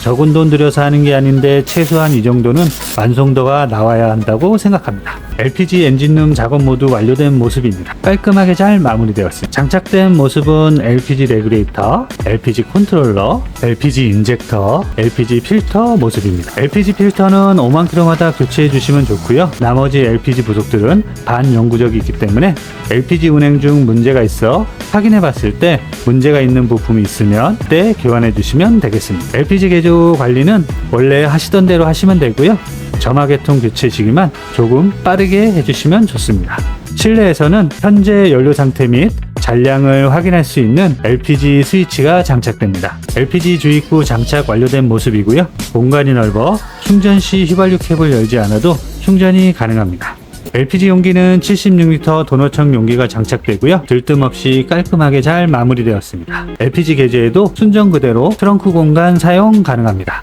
적은 돈 들여서 하는 게 아닌데 최소한 이 정도는 완성도가 나와야 한다고 생각합니다. LPG 엔진룸 작업 모두 완료된 모습입니다. 깔끔하게 잘 마무리되었습니다. 장착된 모습은 LPG 레귤레이터, LPG 컨트롤러, LPG 인젝터, LPG 필터 모습입니다. LPG 필터는 5만 킬로마다 교체해 주시면 좋고요. 나머지 LPG 부속들은 반영구적이기 때문에 LPG 운행 중 문제가 있어 확인해 봤을 때 문제가 있는 부품이 있으면 그때 교환해 주시면 되겠습니다. LPG 개조 관리는 원래 하시던 대로 하시면 되고요. 점화계통 교체 시기만 조금 빠르게 해주시면 좋습니다. 실내에서는 현재 연료 상태 및 잔량을 확인할 수 있는 LPG 스위치가 장착됩니다. LPG 주입구 장착 완료된 모습이고요. 공간이 넓어 충전 시 휘발유 캡을 열지 않아도 충전이 가능합니다. LPG 용기는 76L 도너청 용기가 장착되고요. 들뜸 없이 깔끔하게 잘 마무리되었습니다. LPG 개조에도 순정 그대로 트렁크 공간 사용 가능합니다.